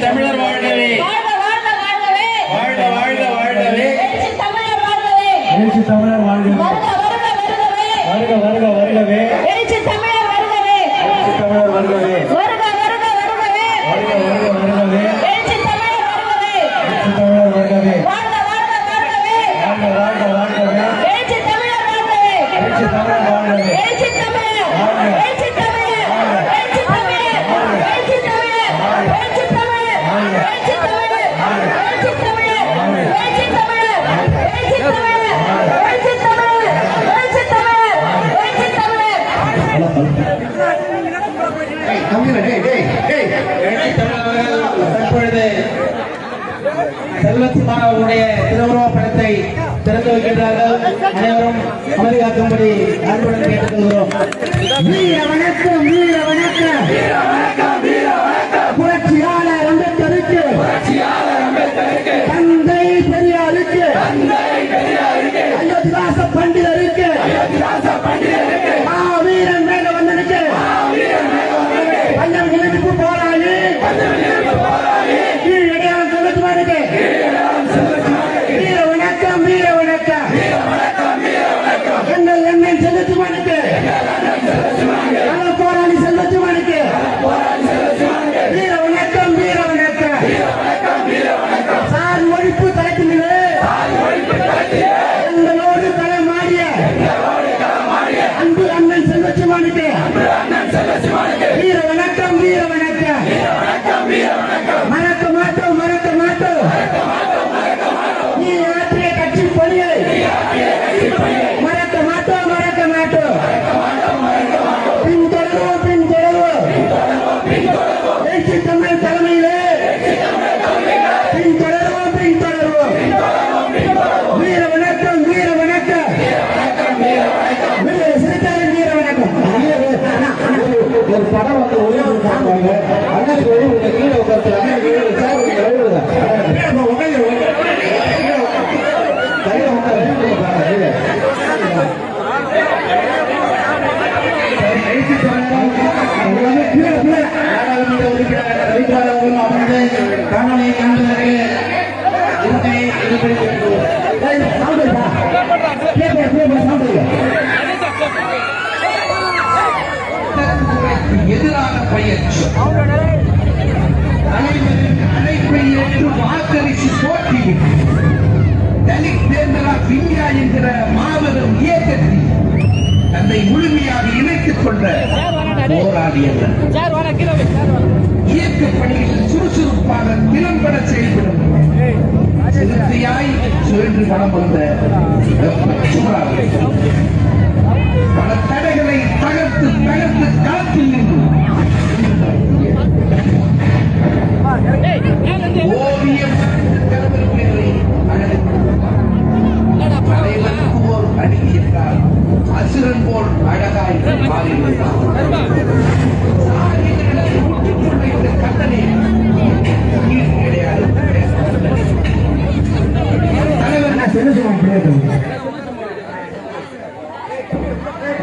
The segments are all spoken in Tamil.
தமிழர் வாழ்கவே. வாழ்க வாழ்க வாழ்கவே. தமிழர் வாழ்கவே. வருக வருக வருகவே. தமிழர் செல்வச்சி மாணவர்களுடைய திருவுருவ படத்தை திறந்து வைக்கின்றார்கள். அனைவரும் அமைதி காக்கும்படி அன்புடன் கேட்டுக்கொள்கிறோம். வீர வணக்கம் வீர வணக்கம். புரட்சியாளர் அம்பேத்கருக்கு. தந்தை பெரியாருக்கு. அயோத்திதாச பண்டிதருக்கு. மாவீரன் மேகவந்தனுக்கு பஞ்சம் இணைப்பு போராளி. செல்வ சிவானுக்கு வீர வணக்கம் வீர வணக்கம். படம் வந்து உதவி கொடுத்தாங்க அண்ணனுக்கு எதிரான அழைப்பை ஏற்று வாக்களித்து தலித் தேர்தல் ஆஃப் இந்தியா என்கிற மாபெரும் இயக்கத்தில் தன்னை முழுமையாக இணைத்துக் கொண்ட போராடியவர் இயக்க பணியில் சுறுசுறுப்பாக திறம்பட செயல்படும் சிறுத்தையாய் சுழன்று படம் வந்த பல தடைகளை தகர்த்து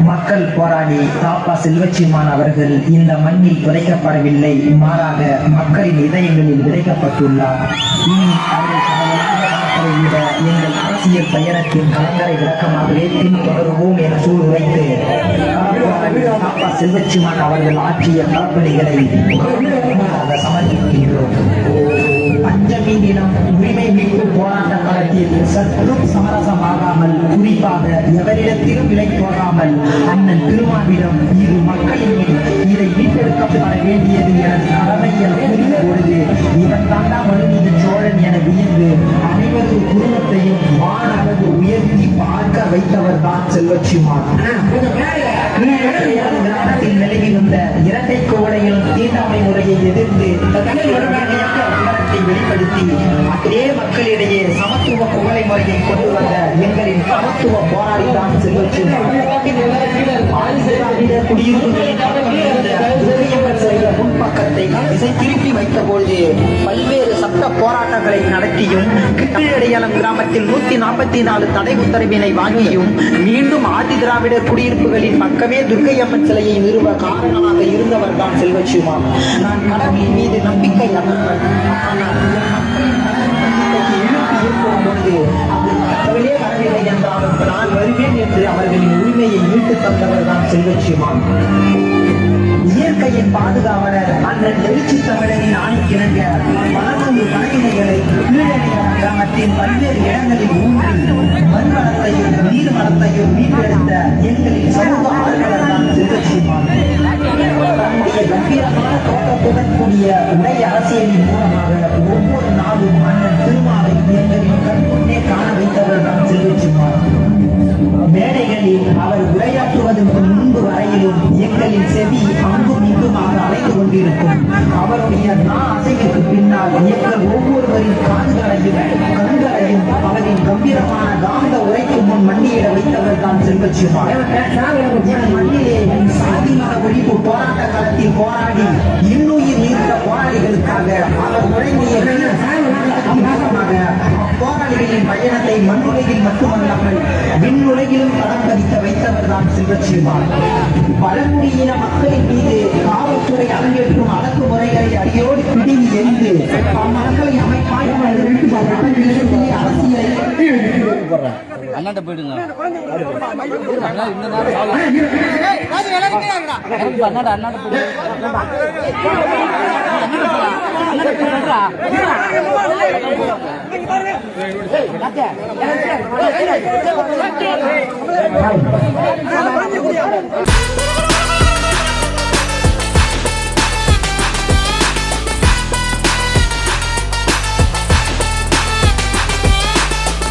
மக்கள் போராடி தாப்பா செல்வச்சிமான் அவர்கள் இந்த மண்ணில் புதைக்கப்படவில்லை மாறாக மக்களின் இதயங்களில் விதைக்கப்பட்டுள்ளார். இனி அவர்கள் விட இந்திய பயணத்தின் கலங்கரை விளக்கமாகவே பின்தொடருவோம் என சூழ் வைத்து செல்வச்சிமான் அவர்கள் ஆற்றிய கற்பனைகளை சமர்ப்பிக்கின்றோம். பஞ்சமி தினம் உரிமை மீட்பு போராட்ட காலத்தில் சற்றும் சமரசமாகாமல் குறிப்பாக எவரிடத்திலும் விலை போகாமல் அண்ணன் திருமாவிடம் இரு மக்களின் இதை மீட்டெடுக்கப்பட வேண்டியது என கடமை என புரிந்த பொழுது வைத்தவர் நிலவி வந்த இரட்டை கோடையில் தீண்டாமை முறையை எதிர்த்து வெளிப்படுத்தி அதே மக்களிடையே சமத்துவ குவளை முறையை கொண்டு வந்த எங்களின் சமத்துவ போராளி தான் குடியிருப்புகளின் பக்கம் முன்பக்கத்தை திசை திருப்பி வைத்த பொழுது பல்வேறு போராட்டங்களை நடத்தியும் கிட்டியடையாளம் கிராமத்தில் நூத்தி நாற்பத்தி நாலு தடை உத்தரவினை வாங்கியும் மீண்டும் ஆதி திராவிடர் குடியிருப்புகளின் பக்கமே துர்க்கையம்மன் சிலையை நிறுவ காரணமாக இருந்தவர் தான் செல்வச்சிமான் நான் கடவுளின் மீது நம்பிக்கை அற்றவன். என்றாலும் நான் வருவேன் என்று அவர்களின் உரிமையை மீட்டுத் தந்தவர் தான் செல்வச்சிமான் இயற்கையின் பாதுகாவலர் அண்ணன் எழுச்சி தமிழனின் ஆணிக்கிணங்க வளர்ந்து பணியினைகளை கீழடியான கிராமத்தின் பல்வேறு இடங்களில் ஊன்றி மண் வளத்தையும் நீர் வளத்தையும் மீட்டெடுத்த எங்களின் சமூக ஆர்வலர் தான் செல்வச்சிமான் தன்னுடைய கம்பீரமான தோட்டத்துடன் கூடிய உடை அரசியலின் மூலம் கொண்டிருக்கும். அவருடைய நாசைக்கு பின்னால் எங்கள் ஒவ்வொருவரின் காதுகளையும் கண்களையும் அவரின் கம்பீரமான காந்த உரைக்கு முன் மண்டியிட வைத்தவர் தான் செல்வச்சிமார் என் மண்ணிலே சாதி ஒழிப்பு போராட்ட காலத்தில் போராடி இன்னுயிர் நீர்த்த போராளிகளுக்காக அவர் உழைமையை போராளிகளின் பயணத்தை மண்ணுலகில் மட்டுமல்லாமல் விண்ணுலகிலும் தடம் பதிக்க வைத்தவர் தான் செல்வச்சிமான் பழங்குடியின மக்களின் மீது அரசியலை அண்ணாட்ட போயிடுங்க. அண்ணா இந்த அண்ணாட்ட அண்ணாட்ட